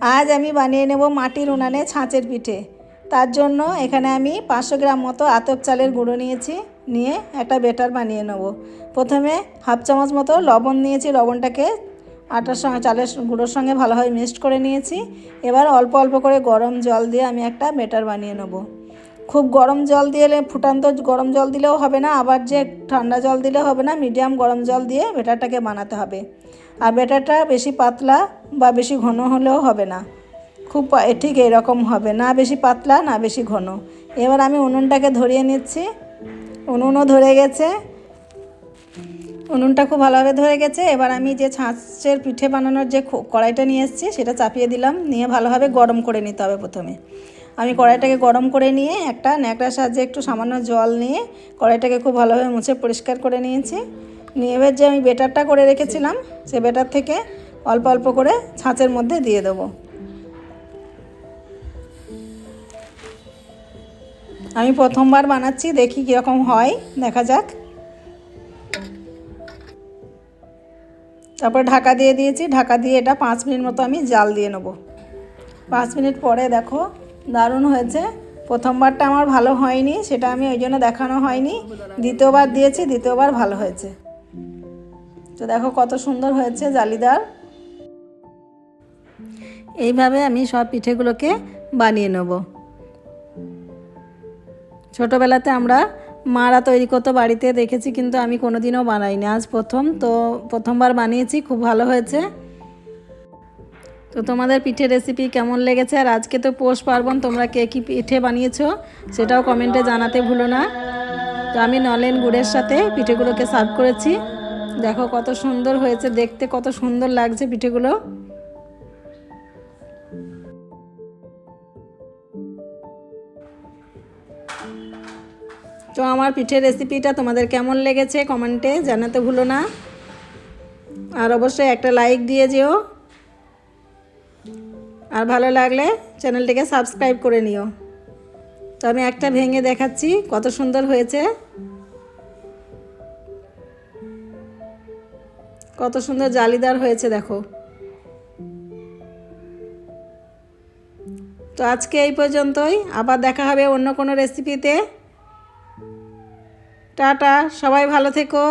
আজ আমি বানিয়ে নেব মাটির উনানে ছাঁচের পিঠে। তার জন্য এখানে আমি পাঁচশো গ্রাম মতো আতপ চালের গুঁড়ো নিয়েছি, নিয়ে একটা বেটার বানিয়ে নেব। প্রথমে হাফ চামচ মতো লবণ নিয়েছি, লবণটাকে আটার সঙ্গে, চালের গুঁড়োর সঙ্গে ভালোভাবে মিক্সড করে নিয়েছি। এবার অল্প অল্প করে গরম জল দিয়ে আমি একটা বেটার বানিয়ে নেব। খুব গরম জল দিয়ে ফুটান্ত গরম জল দিলেও হবে না, আবার যে ঠান্ডা জল দিলেও হবে না, মিডিয়াম গরম জল দিয়ে বেটারটাকে বানাতে হবে। আর বেটারটা বেশি পাতলা বা বেশি ঘন হলেও হবে না। খুব ঠিক এরকম হবে, না বেশি পাতলা, না বেশি ঘন। এবার আমি উনুনটাকে ধরিয়ে নিচ্ছি। উনুনও ধরে গেছে। উনুনটা খুব ভালোভাবে ধরে গেছে। এবার আমি যে ছাঁচের পিঠে বানানোর যে কড়াইটা নিয়ে এসেছি, সেটা চাপিয়ে দিলাম। নিয়ে ভালোভাবে গরম করে নিতে হবে প্রথমে। আমি কড়াইটাকে গরম করে নিয়ে একটা ন্যাকড়ার সাহায্যে একটু সামান্য জল নিয়ে কড়াইটাকে খুব ভালোভাবে মুছে পরিষ্কার করে নিয়েছি। নিয়ে এবার যে আমি বেটারটা করে রেখেছিলাম, সে বেটার থেকে অল্প অল্প করে ছাঁচের মধ্যে দিয়ে দেবো। আমি প্রথমবার বানাচ্ছি, দেখি কীরকম হয়, দেখা যাক। তারপর ঢাকা দিয়ে দিয়েছি, ঢাকা দিয়ে এটা পাঁচ মিনিট মতো আমি জাল দিয়ে নেব। পাঁচ মিনিট পরে দেখো দারুণ হয়েছে। প্রথমবারটা আমার ভালো হয়নি, সেটা আমি ওই জন্য দেখানো হয়নি। দ্বিতীয়বার দিয়েছি, দ্বিতীয়বার ভালো হয়েছে। তো দেখো কত সুন্দর হয়েছে জালিদার। এইভাবে আমি সব পিঠেগুলোকে বানিয়ে নেব। ছোটোবেলাতে আমরা মারা তৈরি করতো বাড়িতে, দেখেছি কিন্তু আমি কোনোদিনও বানাইনি। আজ প্রথম, তো প্রথমবার বানিয়েছি, খুব ভালো হয়েছে। তো তোমাদের পিঠে রেসিপি কেমন লেগেছে? আর আজকে তো পৌষ পার্বণ, তোমরা কে কী পিঠে বানিয়েছো সেটাও কমেন্টে জানাতে ভুলো না। তো আমি নলেন গুড়ের সাথে পিঠেগুলোকে সার্ভ করেছি। দেখো কত সুন্দর হয়েছে, দেখতে কত সুন্দর লাগছে পিঠেগুলো। তো আমার পিঠের রেসিপিটা তোমাদের কেমন লেগেছে কমেন্টে জানাতে ভুলো না। আর অবশ্যই একটা লাইক দিয়ে যেও। আর ভালো লাগলে চ্যানেলটিকে সাবস্ক্রাইব করে নিও। তো আমি একটা ভেঙে দেখাচ্ছি, কত সুন্দর হয়েছে। কত সুন্দর জালিদার হয়েছে, দেখো। তো আজকে এই পর্যন্তই, আবার দেখা হবে অন্য কোনো রেসিপিতে টাটা, সবাই ভালো থেকো।